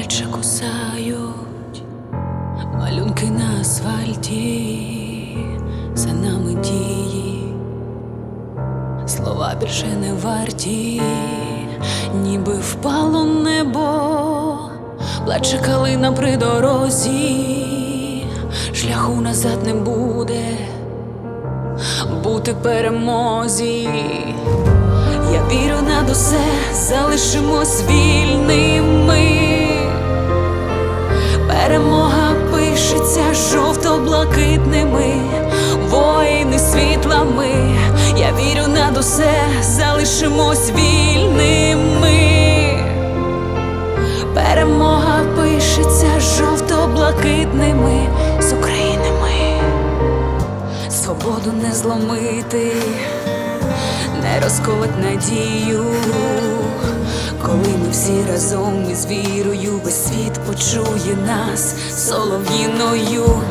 боляче кусають малюнки на асфальті, за нами дії, слова більше не варті, ніби впало небо, плаче калина при дорозі, шляху назад не буде бути перемозі. Я вірю над усе, залишимось вільними. Перемога пишеться жовто-блакитними, воїни світлами. Я вірю над усе, залишимось вільними. Перемога пишеться жовто-блакитними з України ми. Свободу не зломити, не розколоть надію, коли ми всі разом із вірою, весь світ почує нас солов'їною.